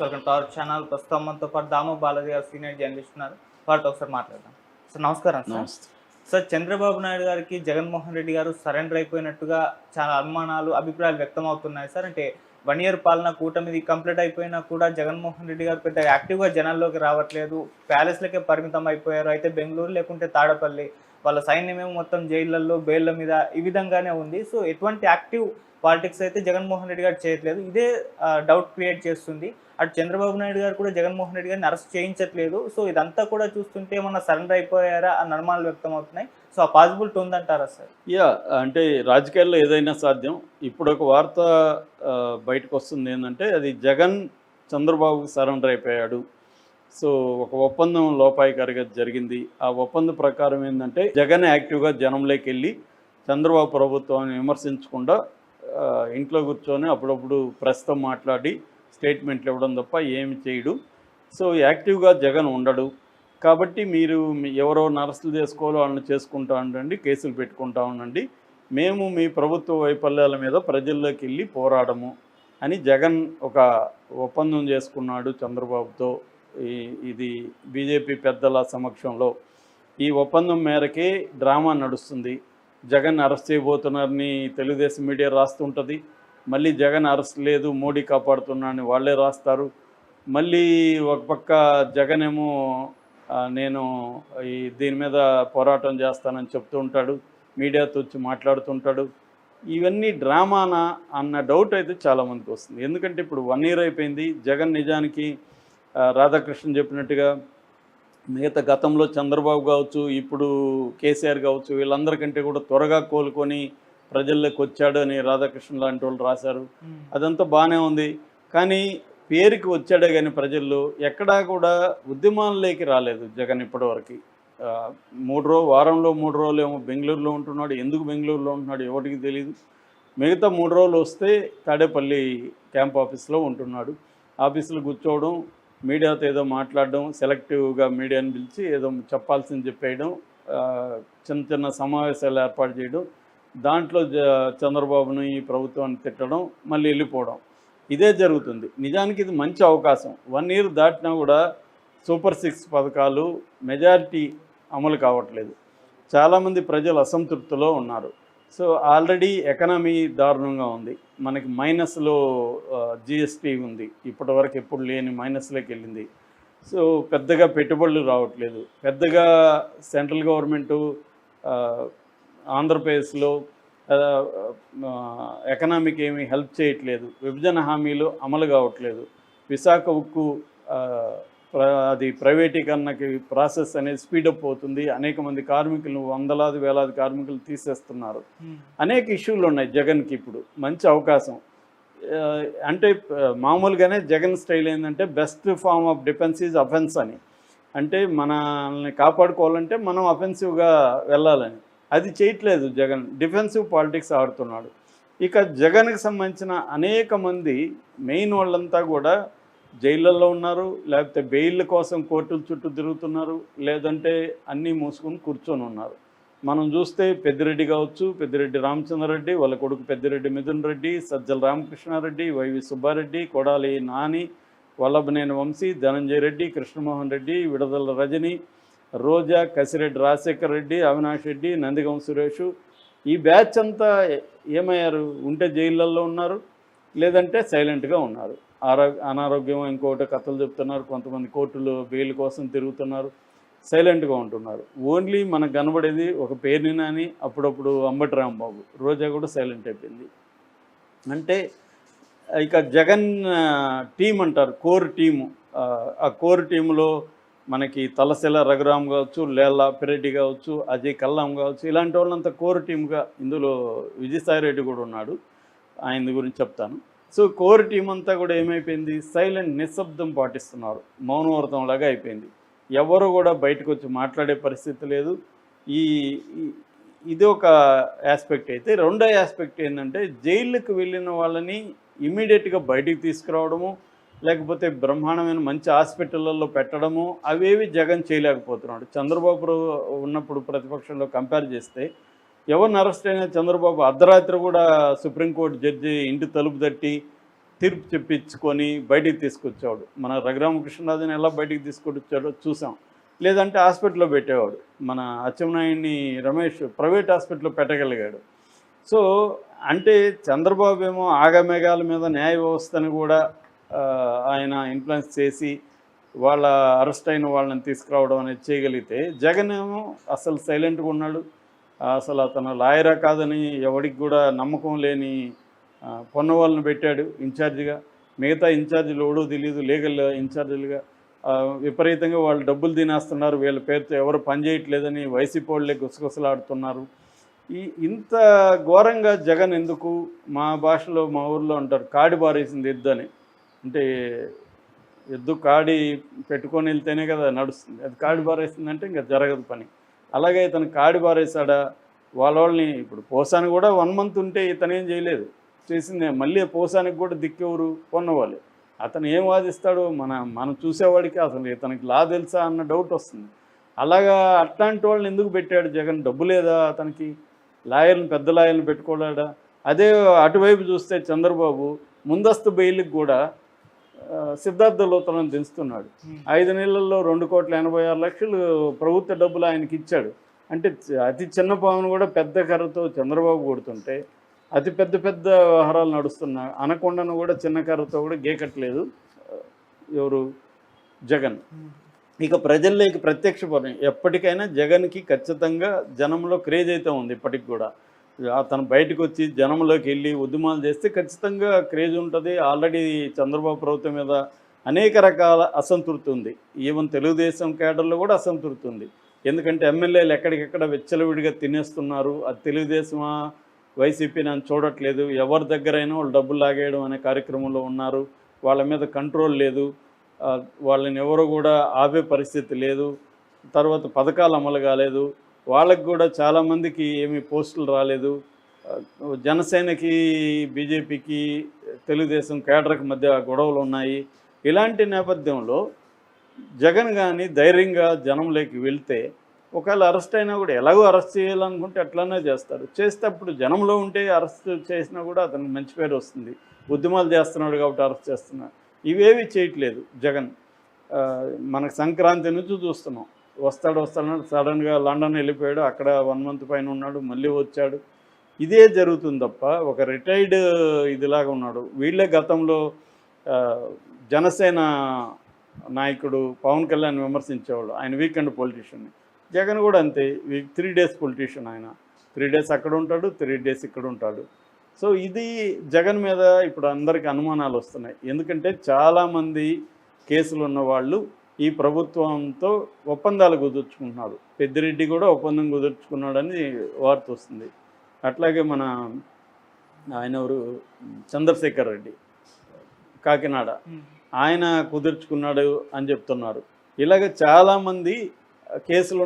Welcome to our channel ప్రస్తుతం మనతో పాటు దాము బాలాజీ గారు సీనియర్ జర్నలిస్ట్ ఉన్నారు. వారితో ఒకసారి మాట్లాడదాం. సార్ నమస్కారం సార్. సార్ చంద్రబాబు నాయుడు గారికి జగన్మోహన్ రెడ్డి గారు సరెండర్ అయిపోయినట్టుగా చాలా అనుమానాలు అభిప్రాయాలు వ్యక్తం అవుతున్నాయి సార్. అంటే వన్ ఇయర్ పాలన కూటమిది కంప్లీట్ అయిపోయినా కూడా జగన్మోహన్ రెడ్డి గారు పెద్ద యాక్టివ్గా జనాల్లోకి రావట్లేదు. ప్యాలెస్లకే పరిమితం అయిపోయారు. అయితే బెంగళూరు లేకుంటే తాడపల్లి వాళ్ళ సైన్యమేమో మొత్తం జైళ్ళల్లో బెయిళ్ళ మీద ఈ విధంగానే ఉంది. సో ఎటువంటి యాక్టివ్ పాలిటిక్స్ అయితే జగన్మోహన్ రెడ్డి గారు చేయట్లేదు. ఇదే డౌట్ క్రియేట్ చేస్తుంది. అటు చంద్రబాబు నాయుడు గారు కూడా జగన్మోహన్ రెడ్డి గారిని అరెస్ట్ చేయించట్లేదు. సో ఇదంతా కూడా చూస్తుంటే ఏమన్నా సరెండర్ అయిపోయారా అన్న అనుమానాలు వ్యక్తం అవుతున్నాయి సో ఆ పాసిబిలిటీ ఉందంటారా సార్? యా అంటే రాజకీయాల్లో ఏదైనా సాధ్యం. ఇప్పుడు ఒక వార్త బయటకు వస్తుంది ఏంటంటే అది జగన్ చంద్రబాబుకు సరెండర్ అయిపోయాడు. సో ఒక ఒప్పందం లోపాయికారిగా జరిగింది. ఆ ఒప్పందం ప్రకారం ఏంటంటే జగన్ యాక్టివ్గా జనంలోకి వెళ్ళి చంద్రబాబు ప్రభుత్వాన్ని విమర్శించకుండా ఇంట్లో కూర్చొని అప్పుడప్పుడు ప్రస్తుతం మాట్లాడి స్టేట్మెంట్లు ఇవ్వడం తప్ప ఏమి చేయడు. సో యాక్టివ్గా జగన్ ఉండడు. కాబట్టి మీరు ఎవరో నరసలు చేసుకోవాలో వాళ్ళని చేసుకుంటా ఉండండి కేసులు పెట్టుకుంటా ఉండండి. మేము మీ ప్రభుత్వ వైఫల్యాల మీద ప్రజల్లోకి వెళ్ళి పోరాడము అని జగన్ ఒక ఒప్పందం చేసుకున్నాడు చంద్రబాబుతో. ఈ ఇది బీజేపీ పెద్దల సమక్షంలో. ఈ ఒప్పందం మేరకే డ్రామా నడుస్తుంది. జగన్ అరెస్ట్ చేయబోతున్నారని తెలుగుదేశం మీడియా రాస్తుంటుంది. మళ్ళీ జగన్ అరెస్ట్ లేదు మోడీ కాపాడుతున్నాను వాళ్ళే రాస్తారు. మళ్ళీ ఒక పక్క జగన్ ఏమో నేను ఈ దీని మీద పోరాటం చేస్తానని చెప్తూ ఉంటాడు మీడియాతో వచ్చి మాట్లాడుతుంటాడు ఇవన్నీ డ్రామానా అన్న డౌట్ అయితే చాలామందికి వస్తుంది. ఎందుకంటే ఇప్పుడు వన్ ఇయర్ అయిపోయింది జగన్ నిజానికి రాధాకృష్ణ చెప్పినట్టుగా మిగతా గతంలో చంద్రబాబు కావచ్చు ఇప్పుడు కేసీఆర్ కావచ్చు వీళ్ళందరికంటే కూడా త్వరగా కోలుకొని ప్రజల్లోకి వచ్చాడు అని రాధాకృష్ణ లాంటి వాళ్ళు రాశారు. అదంతా బాగానే ఉంది. కానీ పేరుకి వచ్చాడే కానీ ప్రజల్లో ఎక్కడా కూడా ఉద్యమాల్లోకి రాలేదు జగన్ ఇప్పటివరకు. మూడు రోజు వారంలో మూడు రోజులు ఏమో బెంగళూరులో ఉంటున్నాడు. ఎందుకు బెంగళూరులో ఉంటున్నాడు ఎవరికి తెలియదు మిగతా మూడు రోజులు వస్తే తాడేపల్లి క్యాంప్ ఆఫీస్లో ఉంటున్నాడు. ఆఫీసులో కూర్చోవడం మీడియాతో ఏదో మాట్లాడడం సెలెక్టివ్గా మీడియాని పిలిచి ఏదో చెప్పాల్సింది చెప్పేయడం చిన్న చిన్న సమావేశాలు ఏర్పాటు చేయడం దాంట్లో చంద్రబాబును ఈ ప్రభుత్వాన్ని తిట్టడం మళ్ళీ వెళ్ళిపోవడం. ఇదే జరుగుతుంది. నిజానికి ఇది మంచి అవకాశం. వన్ ఇయర్ దాటినా కూడా సూపర్ సిక్స్ పథకాలు మెజారిటీ అమలు కావట్లేదు. చాలామంది ప్రజలు అసంతృప్తిలో ఉన్నారు. సో ఆల్రెడీ ఎకనామీ దారుణంగా ఉంది. మనకి మైనస్లో జిఎస్టీ ఉంది. ఇప్పటివరకు ఎప్పుడు లేని మైనస్లోకి వెళ్ళింది. సో పెద్దగా పెట్టుబడులు రావట్లేదు. పెద్దగా సెంట్రల్ గవర్నమెంటు ఆంధ్రప్రదేశ్లో ఎకనామీకి ఏమీ హెల్ప్ చేయట్లేదు. విభజన హామీలు అమలు కావట్లేదు. విశాఖ ఉక్కు అది ప్రైవేటీకరణకి ప్రాసెస్ అనేది స్పీడప్ అవుతుంది. అనేక మంది కార్మికులు వందలాది వేలాది కార్మికులు తీసేస్తున్నారు. అనేక ఇష్యూలు ఉన్నాయి జగన్కి ఇప్పుడు. మంచి అవకాశం. అంటే మామూలుగానే జగన్ స్టైల్ ఏంటంటే best form of defence is offence అని. అంటే మనల్ని కాపాడుకోవాలంటే మనం అఫెన్సివ్గా వెళ్ళాలని. అది చేయట్లేదు జగన్. డిఫెన్సివ్ పాలిటిక్స్ ఆడుతున్నాడు. ఇక జగన్కి సంబంధించిన అనేక మంది మెయిన్ వాళ్ళంతా కూడా జైళ్ళల్లో ఉన్నారు లేకపోతే బెయిల్ కోసం కోర్టుల చుట్టూ తిరుగుతున్నారు లేదంటే అన్నీ మూసుకొని కూర్చొని ఉన్నారు. మనం చూస్తే పెద్దిరెడ్డి కావచ్చు పెద్దిరెడ్డి రామచంద్రరెడ్డి వాళ్ళ కొడుకు పెద్దిరెడ్డి మిథున్ రెడ్డి సజ్జల రామకృష్ణారెడ్డి వైవి సుబ్బారెడ్డి కొడాలి నాని వల్లభనేని వంశీ ధనంజయ రెడ్డి కృష్ణమోహన్ రెడ్డి విడదల రజని రోజా కసిరెడ్డి రాజశేఖర్ రెడ్డి అవినాష్ రెడ్డి నందిగం సురేష్ ఈ బ్యాచ్ అంతా ఏమయ్యారు? ఉంటే జైళ్ళల్లో ఉన్నారు లేదంటే సైలెంట్గా ఉన్నారు. ఆరో అనారోగ్యం ఇంకోటి కథలు చెప్తున్నారు కొంతమంది కోర్టులు బెయిల్ కోసం తిరుగుతున్నారు సైలెంట్గా ఉంటున్నారు. ఓన్లీ మనకు కనబడేది ఒక పేరుని నాని అప్పుడప్పుడు అంబటి రాంబాబు. రోజా కూడా సైలెంట్ అయిపోయింది. అంటే ఇక జగన్ టీం అంటారు కోర్ టీము. ఆ, ఆ కోర్ టీంలో మనకి తలసెల రఘురామ్ కావచ్చు లేలా పిరెడ్డి కావచ్చు అజయ్ కల్లాం కావచ్చు ఇలాంటి వాళ్ళంతా కోర్ టీమ్గా ఇందులో విజయసాయి రెడ్డి కూడా ఉన్నాడు. ఆయన గురించి చెప్తాను. సో కోర్ టీం అంతా కూడా ఏమైపోయింది? సైలెంట్ నిశ్శబ్దం పాటిస్తున్నారు. మౌనవ్రతం లాగా అయిపోయింది. ఎవరు కూడా బయటకు వచ్చి మాట్లాడే పరిస్థితి లేదు. ఈ ఇది ఒక ఆస్పెక్ట్ అయితే. రెండో ఆస్పెక్ట్ ఏంటంటే జైళ్ళకు వెళ్ళిన వాళ్ళని ఇమీడియట్గా బయటికి తీసుకురావడము లేకపోతే బ్రహ్మాండమైన మంచి హాస్పిటళ్ళల్లో పెట్టడము అవేవి జగన్ చేయలేకపోతున్నాడు. చంద్రబాబు ఉన్నప్పుడు ప్రతిపక్షంలో కంపేర్ చేస్తే ఎవరిని అరెస్ట్ అయినా చంద్రబాబు అర్ధరాత్రి కూడా సుప్రీంకోర్టు జడ్జి ఇంటి తలుపు తట్టి తీర్పు చెప్పించుకొని బయటికి తీసుకొచ్చేవాడు. మన రఘురామకృష్ణరాజుని ఎలా బయటికి తీసుకొచ్చాడో చూసాం. లేదంటే హాస్పిటల్లో పెట్టేవాడు. మన అచ్చెన్నాయుడిని రమేష్ ప్రైవేట్ హాస్పిటల్లో పెట్టగలిగాడు. సో అంటే చంద్రబాబు ఏమో ఆగమేఘాల మీద న్యాయ వ్యవస్థను కూడా ఆయన ఇన్ఫ్లుయెన్స్ చేసి వాళ్ళ అరెస్ట్ అయిన వాళ్ళని తీసుకురావడం అనేది చేయగలిగితే జగన్ ఏమో అసలు సైలెంట్గా ఉన్నాడు. అసలు అతను లాయరా కాదని ఎవరికి కూడా నమ్మకం లేని పొన్నవాళ్ళని వాళ్ళని పెట్టాడు ఇన్ఛార్జిగా మిగతా ఇన్ఛార్జీలు ఎవడో తెలియదు లీగల్ ఇన్ఛార్జీలుగా విపరీతంగా వాళ్ళు డబ్బులు తినేస్తున్నారు. వీళ్ళ పేరుతో ఎవరు పనిచేయట్లేదని వైసీపీ వాళ్ళే గుసగుసలాడుతున్నారు. ఈ ఇంత ఘోరంగా జగన్ ఎందుకు మా భాషలో మా ఊర్లో అంటారు కాడి బారేసింది ఇద్దని అని. అంటే ఎద్దు కాడి పెట్టుకొని వెళ్తేనే కదా నడుస్తుంది. అది కాడి బారేసిందంటే ఇంకా జరగదు పని. అలాగే ఇతను కాడి బారేసాడా వాళ్ళ వాళ్ళని ఇప్పుడు పోసాని కూడా వన్ మంత్ ఉంటే ఇతను ఏం చేయలేదు. చేసింది. మళ్ళీ పోసానికి కూడా దిక్కెవరు? కొన్నవాళ్ళు. అతను ఏం వాదిస్తాడో మన మనం చూసేవాడికి అసలు ఇతనికి లా తెలుసా అన్న డౌట్ వస్తుంది. అలాగా అట్లాంటి వాళ్ళని ఎందుకు పెట్టాడు జగన్? డబ్బు లేదా అతనికి? లాయర్ని పెద్ద లాయర్ని పెట్టుకోలేడా? అదే అటువైపు చూస్తే చంద్రబాబు ముందస్తు బెయిల్కి కూడా సిద్ధార్థ లోతలను దించుతున్నాడు. ఐదు నెలల్లో రెండు కోట్ల ఎనభై ఆరు లక్షలు ప్రభుత్వ డబ్బులు ఆయనకి ఇచ్చాడు. అంటే అతి చిన్న పామును కూడా పెద్ద కర్రతో చంద్రబాబు కొడుతుంటే అతి పెద్ద పెద్ద వ్యవహారాలు నడుస్తున్నా అనకొండను కూడా చిన్న కర్రతో కూడా గేకట్లేదు ఎవరు? జగన్. ఇక ప్రజల్లోకి ప్రత్యక్ష ఎప్పటికైనా జగన్కి ఖచ్చితంగా జనంలో క్రేజ్ అయితే ఉంది ఇప్పటికి కూడా. అతను బయటకు వచ్చి జనంలోకి వెళ్ళి ఉద్యమాలు చేస్తే ఖచ్చితంగా క్రేజ్ ఉంటుంది. ఆల్రెడీ చంద్రబాబు ప్రభుత్వం మీద అనేక రకాల అసంతృప్తి ఉంది. ఈవెన్ తెలుగుదేశం కేడర్లో కూడా అసంతృప్తి ఉంది. ఎందుకంటే ఎమ్మెల్యేలు ఎక్కడికెక్కడ వెచ్చలవిడిగా తినేస్తున్నారు. అది తెలుగుదేశమా? వైసీపీ నన్ను చూడట్లేదు. ఎవరి దగ్గరైనా వాళ్ళు డబ్బులు లాగేయడం అనే కార్యక్రమంలో ఉన్నారు. వాళ్ళ మీద కంట్రోల్ లేదు. వాళ్ళని ఎవరు కూడా ఆపే పరిస్థితి లేదు. తర్వాత పథకాలు అమలు కాలేదు. వాళ్ళకి కూడా చాలామందికి ఏమీ పోస్టులు రాలేదు. జనసేనకి బీజేపీకి తెలుగుదేశం కేడర్కి మధ్య గొడవలు ఉన్నాయి. ఇలాంటి నేపథ్యంలో జగన్ కానీ ధైర్యంగా జనంలోకి వెళ్తే ఒకవేళ అరెస్ట్ అయినా కూడా ఎలాగో అరెస్ట్ చేయాలనుకుంటే అట్లానే చేస్తారు. చేస్తే అప్పుడు జనంలో ఉంటే అరెస్ట్ చేసినా కూడా అతనికి మంచి పేరు వస్తుంది. ఉద్యమాలు చేస్తున్నాడు కాబట్టి అరెస్ట్ చేస్తున్నాడు ఇవేవి చేయట్లేదు జగన్. మనకు సంక్రాంతి నుంచి చూస్తున్నాం. వస్తాడు వస్తాడు. సడన్గా లండన్ వెళ్ళిపోయాడు. అక్కడ వన్ మంత్ పైన ఉన్నాడు. మళ్ళీ వచ్చాడు. ఇదే జరుగుతుంది తప్ప ఒక రిటైర్డ్ ఇదిలాగా ఉన్నాడు. వీళ్ళే గతంలో జనసేన నాయకుడు పవన్ కళ్యాణ్ విమర్శించేవాళ్ళు. ఆయన వీకెండ్ పొలిటీషియన్ జగన్ కూడా అంతే. వీక్ త్రీ డేస్ పొలిటీషియన్ ఆయన. త్రీ డేస్ అక్కడ ఉంటాడు త్రీ డేస్ ఇక్కడ ఉంటాడు. సో ఇది జగన్ మీద ఇప్పుడు అందరికీ అనుమానాలు వస్తున్నాయి. ఎందుకంటే చాలామంది కేసులు ఉన్న వాళ్ళు ఈ ప్రభుత్వంతో ఒప్పందాలు కుదుర్చుకుంటున్నారు పెద్దిరెడ్డి కూడా ఒప్పందం కుదుర్చుకున్నాడని వార్త వస్తుంది. అట్లాగే మన ఆయన ఎవరు? చంద్రశేఖర్ రెడ్డి. కాకినాడ. ఆయన కుదుర్చుకున్నాడు అని చెప్తున్నారు. ఇలాగ చాలామంది కేసులు